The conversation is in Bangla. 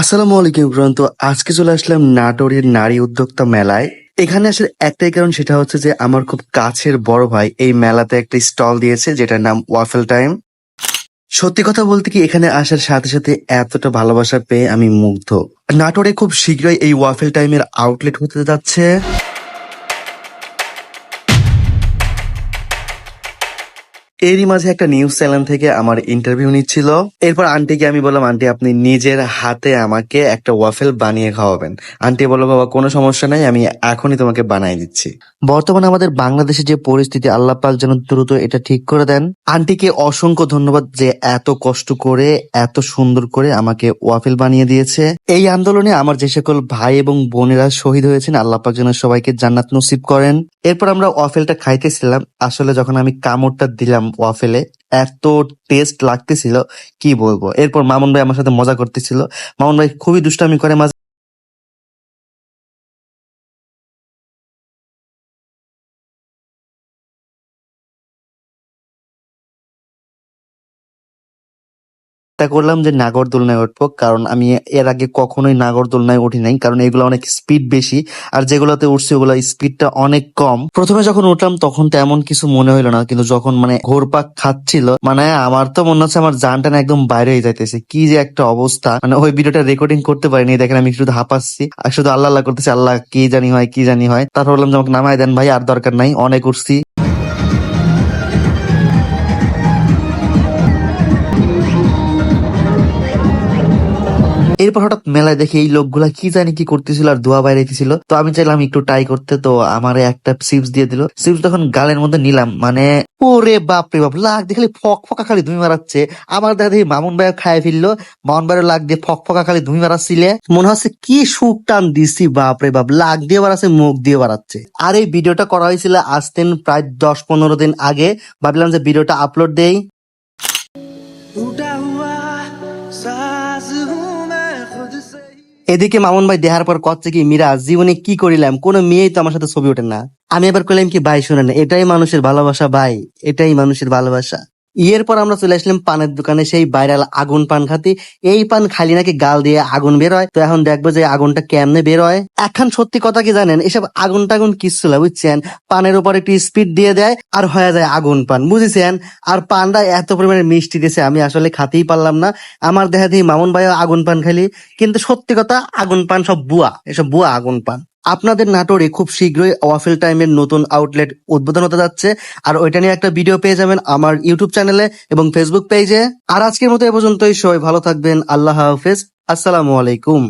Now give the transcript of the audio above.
আসসালামু আলাইকুম ইব্রাহিম তো আজকে চলে আসলাম নাটোরের নারী উদ্যোক্তা মেলায়। এখানে আসার একটাই কারণ সেটা হচ্ছে যে আমার খুব কাছের বড় ভাই এই মেলাতে একটা স্টল দিয়েছে, যেটার নাম ওয়াফেল টাইম। সত্যি কথা বলতে কি, এখানে আসার সাথে সাথে এতটা ভালোবাসা পেয়ে আমি মুগ্ধ। নাটোরে খুব শীঘ্রই এই ওয়াফেল টাইমের আউটলেট হতে যাচ্ছে। এরই মাঝে একটা নিউজ চ্যানেল থেকে আমার ইন্টারভিউ নিচ্ছিল। এরপর আন্টিকে আমি বললাম আন্টি আপনি নিজের হাতে আমাকে একটা ওয়াফেল বানিয়ে খাওয়াবেন। আন্টি বলল, বাবা, কোনো সমস্যা নাই, আমি এখনই তোমাকে বানিয়ে দিচ্ছি। বর্তমানে আমাদের বাংলাদেশে যে পরিস্থিতি, আল্লাহ পাক যেন দ্রুত এটা ঠিক করে দেন। আন্টিকে অসংখ্য ধন্যবাদ যে এত কষ্ট করে, এত সুন্দর করে আমাকে ওয়াফেল বানিয়ে দিয়েছে। এই আন্দোলনে আমার যে সকল ভাই এবং বোনেরা শহীদ হয়েছেন, আল্লাহ পাক যেন সবাইকে জান্নাত নসিব করেন। এরপর আমরা ওয়াফেলটা খাইতেছিলাম। আসলে যখন আমি কামড়টা দিলাম ওয়াফেলে এত টেস্ট লাগতেছিল, কি বলব? এরপর মামুন ভাই আমার সাথে মজা করতেছিল। মামুন ভাই খুবই দুষ্টামি করে, মাঝে চেষ্টা করলাম যে নাগরদোলনায় উঠবো, কারণ আমি এর আগে কখনোই নাগরদোলনায় উঠি নাই, কারণ এগুলো অনেক স্পিড বেশি, আর যেগুলোতে উঠছি ওগুলো স্পিডটা অনেক কম। প্রথমে যখন উঠলাম তখন তেমন কিছু মনে হইল না, কিন্তু যখন মানে ঘোরপাক খাচ্ছিল মানে আমার তো মনে হচ্ছে আমার জানটা না একদম বাইরে হয়ে যাইতেছে, কি যে একটা অবস্থা। মানে ওই ভিডিওটা রেকর্ডিং করতে পারিনি, দেখেন আমি শুধু হাঁপাচ্ছি, আর শুধু আল্লাহ আল্লাহ করতেছি, আল্লাহ কি জানি হয়, কি জানি হয়। তারপর বললাম যে আমাকে নামাই দেন ভাই, আর দরকার নাই, অনেক উঠছি। এরপর হঠাৎ মেলায় দেখে এই লোকগুলা কি জানি কি করতেছিল আর ধোয়া বাইরেছিল তো আমি চাইলাম একটু ট্রাই করতে, তো আমার একটা চিপস দিয়ে দিল। চিপস তখন গালের মধ্যে নিলাম মানে ওরে বাপ রে বাপ, লাগ দিয়ে খালি ফক ফকা খালি ধুমি মারাচ্ছে। আমার দেখা দেখি মামুন ভাই খায় ফেলল, মামুন ভাইয়ের লাগ দিয়ে ফক ফকা খালি ধুমি মারাচ্ছিলে। মনে হচ্ছে কি সুখ টান দিছি বাপ রে বাপ, লাগ দিয়ে বাড়াচ্ছে মুখ দিয়ে বাড়াচ্ছে আর এই ভিডিওটা করা হয়েছিল আজ দিন প্রায় দশ পনেরো দিন আগে। ভাবলাম যে ভিডিওটা আপলোড দেই। উঠা হুয়া, সাজ হুয়া এদিকে মামুন ভাই দেহার পর কচ্ছে কি, মীরা, জীবনে কি করিলাম? কোনো মেয়েই তো আমার সাথে ছবি ওঠে না। আমি এবার কইলাম কি, ভাই, শুনেন, এটাই মানুষের ভালোবাসা, ভাই, এটাই মানুষের ভালোবাসা। ইয়ের পর আমরা চলে আসলাম পানের দোকানে, সেই ভাইরাল আগুন পান খাতি। এই পান খালি নাকি গাল দিয়ে আগুন বের হয়। তো এখন দেখব যে আগুনটা কেমনে বের হয়। এখন সত্যি কথা কি জানেন, এসব আগুন টাগুন কিচ্ছু বুঝছেন? পানের উপর একটু স্পিড দিয়ে দেয় আর হয়ে যায় আগুন পান, বুঝেছেন? আর পানটা এত পরিমাণে মিষ্টি দিয়েছে, আমি আসলে খাতেই পারলাম না। আমার দেখা দিয়ে মামুন ভাইও আগুন পান খালি। কিন্তু সত্যি কথা, আগুন পান সব বুয়া, এসব বুয়া আগুন পান। আপনাদের নাটোরে খুব শীঘ্রই ওয়াফেল টাইমের নতুন আউটলেট উদ্বোধন হতে যাচ্ছে। আর ওইটা নিয়ে একটা ভিডিও পেয়ে যাবেন আমার ইউটিউব চ্যানেলে এবং ফেসবুক পেজে আর আজকের মতো এ পর্যন্তই। সবাই ভালো থাকবেন। আল্লাহ হাফেজ। আসসালামু আলাইকুম।